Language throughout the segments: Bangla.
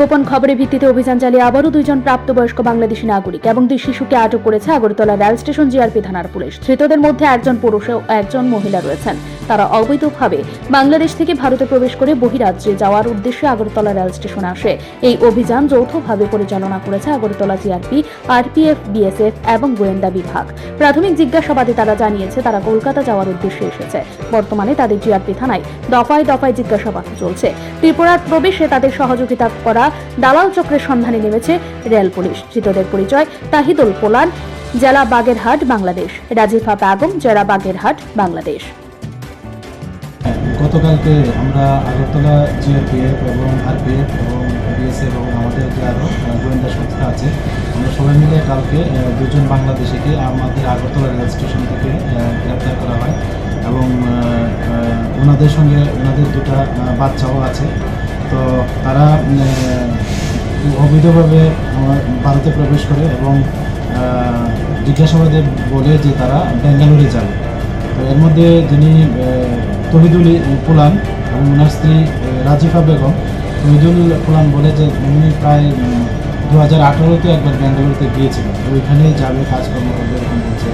গোপন খবরের ভিত্তিতে অভিযান চালিয়ে আবারও দুইজন প্রাপ্তবয়স্ক বাংলাদেশি নাগরিক এবং দুই শিশুকে আটক করেছে আগরতলা রেল স্টেশন জিআরপি থানার পুলিশ। ধৃতদের মধ্যে একজন পুরুষ ও একজন মহিলা রয়েছেন। তারা অবৈধভাবে বাংলাদেশ থেকে ভারতে প্রবেশ করে বহিরাজ্যে যাওয়ার উদ্দেশ্যে আগরতলা রেল স্টেশন আসে। এই অভিযান যৌথভাবে পরিচালনা করেছে আগরতলা জিআরপি আরপিএফ বিএসএফ এবং গোয়েন্দা বিভাগ। প্রাথমিক জিজ্ঞাসাবাদে তারা জানিয়েছে, তারা কলকাতা যাওয়ার উদ্দেশ্যে এসেছে। বর্তমানে তাদের জিআরপি থানায় দফায় দফায় জিজ্ঞাসাবাদ চলছে। ত্রিপুরার প্রবেশে তাদের সহযোগিতা করা দালাল চক্রের সন্ধানে নেমেছে রেল পুলিশ। ধৃতদের পরিচয়, তাহিদুল পোলান, জেলা বাগেরহাট, বাংলাদেশ। রাজিফা বেগম, জেলা বাগেরহাট, বাংলাদেশ। গতকালকে আমরা আগরতলা জিআরপিএফ এবং আরপিএফ এবং বিএসএফ এবং আমাদের যে আরও গোয়েন্দা সংস্থা আছে, আমরা সবাই মিলে কালকে দুজন বাংলাদেশিকে আমাদের আগরতলা রেল স্টেশন থেকে গ্রেপ্তার করা হয় এবং ওনাদের সঙ্গে ওনাদের দুটা বাচ্চাও আছে। তো তারা অবৈধভাবে ভারতে প্রবেশ করে এবং জিজ্ঞাসাবাদে বলে যে তারা বেঙ্গালুরে যাবে। তো এর মধ্যে যিনি তহিদুল পুলান এবং ওনার স্ত্রী রাজিফা বেগম। তহিদুল পুলান বলে যে উনি প্রায় দু হাজার আঠারোতে একবার বেঙ্গালুরুতে গিয়েছিলেন। ওইখানেই যাবে, কাজকর্ম করবে, এরকম বলছে।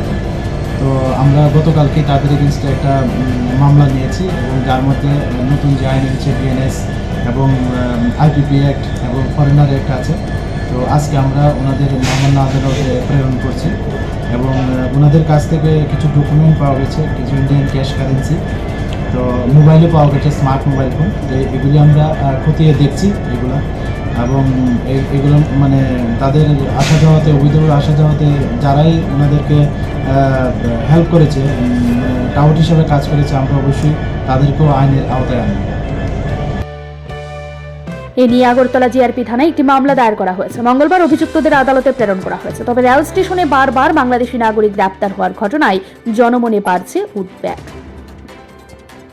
তো আমরা গতকালকে তাদের এগেনস্টে একটা মামলা নিয়েছি এবং যার মধ্যে নতুন যে আইন হচ্ছে বিএনএস এবং আইপিপি অ্যাক্ট এবং ফরেনার অ্যাক্ট আছে। তো আজকে আমরা ওনাদের মহামান্য আদালতে প্রেরণ করছি এবং ওনাদের কাছ থেকে কিছু ডকুমেন্ট পাওয়া গেছে, কিছু ইন্ডিয়ান ক্যাশ কারেন্সি তো মোবাইলে পাওয়া গেছে, স্মার্ট মোবাইল ফোন। এগুলি আমরা খতিয়ে দেখছি এগুলো। এবং এগুলো মানে তাদের আসা যাওয়াতে অবৈধভাবে আসা যাওয়াতে যারাই ওনাদেরকে হেল্প করেছে টাউট হিসাবে কাজ করেছে, আমরা অবশ্যই তাদেরকেও আইনের আওতায় আনব। এ নিয়ে আগরতলা জিআরপি থানায় একটি মামলা দায়ের করা হয়েছে। মঙ্গলবার অভিযুক্তদের আদালতে প্রেরণ করা হয়েছে। তবে রেল স্টেশনে বারবার বাংলাদেশি নাগরিক গ্রেপ্তার হওয়ার ঘটনায় জনমনে বাড়ছে উদ্বেগ।